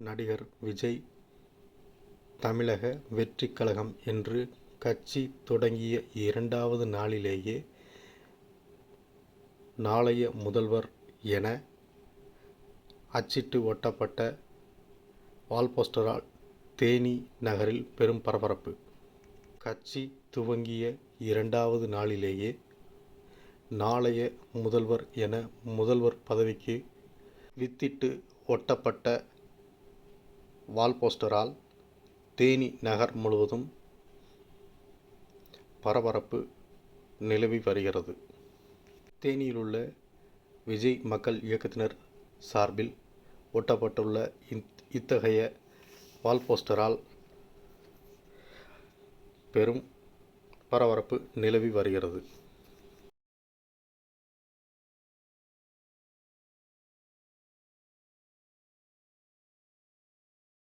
நடிகர் விஜய் தமிழக வெற்றிக் கழகம் என்று கட்சி தொடங்கிய இரண்டாவது நாளிலேயே நாளைய முதல்வர் என அச்சிட்டு ஒட்டப்பட்ட வால்போஸ்டரால் தேனி நகரில் பெரும் பரபரப்பு. கட்சி துவங்கிய இரண்டாவது நாளிலேயே நாளைய முதல்வர் என முதல்வர் பதவிக்கு வித்திட்டு ஒட்டப்பட்ட வால்போஸ்டரால் தேனி நகர் முழுவதும் பரபரப்பு நிலவி வருகிறது. தேனியிலுள்ள விஜய் மக்கள் இயக்கத்தினர் சார்பில் ஒட்டப்பட்டுள்ள இத்தகைய இத்தகைய வால்போஸ்டரால் பெரும் பரபரப்பு நிலவி வருகிறது.